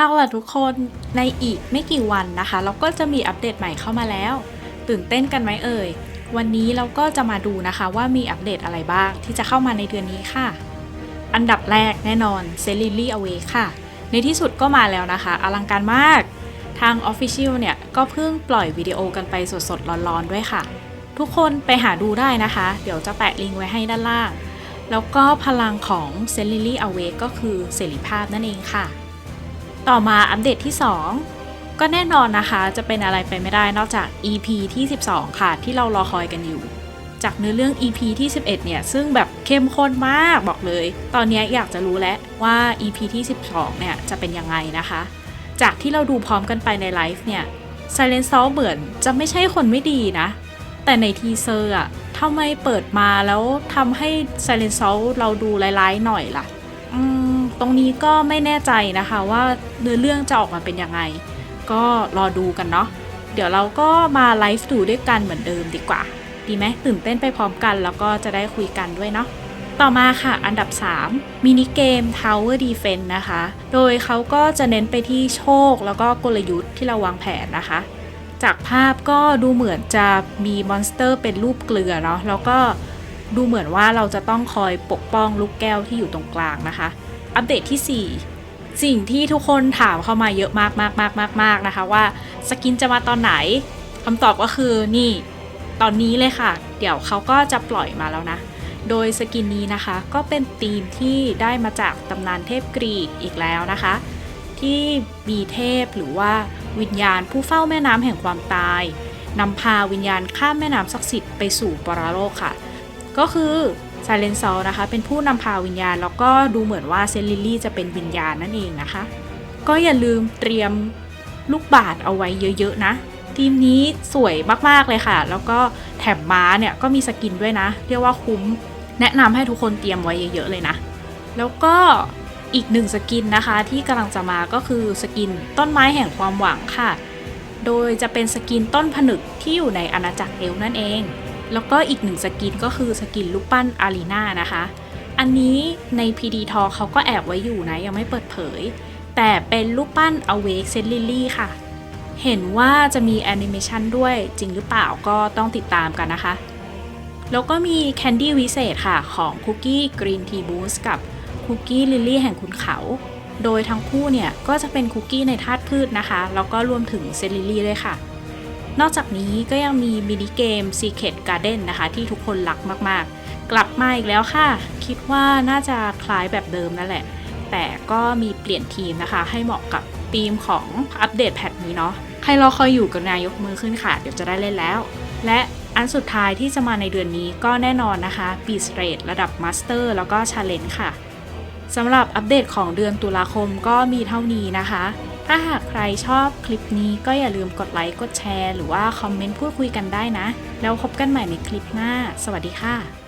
เอาล่ะทุกคนในอีกไม่กี่วันนะคะ เราก็จะมีอัปเดตใหม่เข้ามาแล้ว ตื่นเต้นกันไหมเอ่ย วันนี้เราก็จะมาดูนะคะว่ามีอัปเดตอะไรบ้างที่จะเข้ามาในเดือนนี้ค่ะ อันดับแรกแน่นอน c e l i l y Away ค่ะ ในที่สุดก็มาแล้วนะคะ อลังการมาก ทาง Official เนี่ย ก็เพิ่งปล่อยวิดีโอกันไปสดๆร้อนๆด้วยค่ะ ทุกคนไปหาดูได้นะคะ เดี๋ยวจะแปะลิงก์ไว้ให้ด้านล่าง แล้วก็พลังของ c e l i l y Away ก็คือเสรีภาพนั่นเองค่ะ ต่อมาอัปเดตที่ 2 ก็แน่นอนนะคะ จะเป็นอะไรไปไม่ได้นอกจาก EP ที่ 12 ค่ะ ที่เรารอคอยกันอยู่ จากเนื้อเรื่อง EP ที่ 11 เนี่ย ซึ่งแบบเข้มข้นมากบอกเลย ตอนนี้อยากจะรู้แล้วว่า EP ที่ 12 เนี่ย จะเป็นยังไงนะคะ จากที่เราดูพร้อมกันไปในไลฟ์เนี่ย Silent s o l เหมือนจะไม่ใช่คนไม่ดีนะ แต่ในทีเซอร์อะทำไมเปิดมาแล้วทำให้ Silent s o l เราดูร้ายๆหน่อยล่ะ ตรงนี้ก็ไม่แน่ใจนะคะว่าเนื้อเรื่องจะออกมาเป็นยังไง ก็รอดูกันเนาะเดี๋ยวเราก็มาไลฟ์ดูด้วยกันเหมือนเดิมดีกว่า ดีไหมตื่นเต้นไปพร้อมกันแล้วก็จะได้คุยกันด้วยเนาะต่อมาค่ะ อันดับ 3 มินิเกม Tower Defense นะคะ โดยเขาก็จะเน้นไปที่โชคแล้วก็กลยุทธ์ที่เราวางแผนนะคะ จากภาพก็ดูเหมือนจะมีมอนสเตอร์เป็นรูปเกลือเนาะแล้วก็ดูเหมือนว่าเราจะต้องคอยปกป้องลูกแก้วที่อยู่ตรงกลางนะคะ อัปเดตที่ 4 สิ่งที่ทุกคนถามเข้ามาเยอะมากมากมากมากมากนะคะว่าสกินจะมาตอนไหนคำตอบก็คือนี่ตอนนี้เลยค่ะ เดี๋ยวเขาก็จะปล่อยมาแล้วนะ โดยสกินนี้นะคะก็เป็นธีมที่ได้มาจากตำนานเทพกรีกอีกแล้วนะคะ ที่มีเทพหรือว่าวิญญาณผู้เฝ้าแม่น้ำแห่งความตายนำพาวิญญาณข้ามแม่น้ำศักดิ์สิทธิ์ไปสู่ปรโลกค่ะ ก็คือ ไซเลนซอลนะคะ เป็นผู้นำพาวิญญาณ แล้วก็ดูเหมือนว่าเซนลิลี่จะเป็นวิญญาณนั่นเองนะคะ ก็อย่าลืมเตรียมลูกบาศก์เอาไว้เยอะๆนะ ทีมนี้สวยมากๆเลยค่ะ แล้วก็แถมม้าเนี่ยก็มีสกินด้วยนะ เรียกว่าคุ้ม แนะนำให้ทุกคนเตรียมไว้เยอะๆเลยนะ แล้วก็อีกหนึ่งสกินนะคะที่กำลังจะมาก็คือสกินต้นไม้แห่งความหวังค่ะ โดยจะเป็นสกินต้นผนึกที่อยู่ในอาณาจักรเอลนั่นเอง แล้วก็อีกหนึ่งสกินก็คือสกินลูกปั้นอารีนานะคะ อันนี้ใน PD t a l k เขาก็แอบไว้อยู่นะ ยังไม่เปิดเผย แต่เป็นลูกปั้น Awake Set Lily ค่ะ เห็นว่าจะมีแอนิเมชันด้วยจริงหรือเปล่าก็ต้องติดตามกันนะคะ แล้วก็มีแคนดี้วิเศษค่ะ ของคุกกี้กรีนทีบูสกับคุกกี้ลิลลี่แห่งคุณเขา โดยทั้งคู่เนี่ย ก็จะเป็นคุกกี้ในธาตุพืชนะคะ แล้วก็รวมถึงเซลิลี่ด้วยค่ะ นอกจากนี้ก็ยังมีมินิเกม Secret Garden นะคะ ที่ทุกคนรักมากๆ กลับมาอีกแล้วค่ะ คิดว่าน่าจะคล้ายแบบเดิมนั่นแหละ แต่ก็มีเปลี่ยนทีมนะคะ ให้เหมาะกับธีมของอัปเดตแพทนี้เนาะใครรอคอยอยู่กับนายกมือขึ้นค่ะ เดี๋ยวจะได้เล่นแล้ว และอันสุดท้ายที่จะมาในเดือนนี้ก็แน่นอนนะคะปีสเตรทระดับมาสเตอร์แล้วก็ชาเลนจ์ค่ะสำหรับอัปเดตของเดือนตุลาคมก็มีเท่านี้นะคะ ถ้าหากใครชอบคลิปนี้ก็อย่าลืมกดไลค์กดแชร์ หรือว่าคอมเมนต์พูดคุยกันได้นะ แล้วพบกันใหม่ในคลิปหน้า สวัสดีค่ะ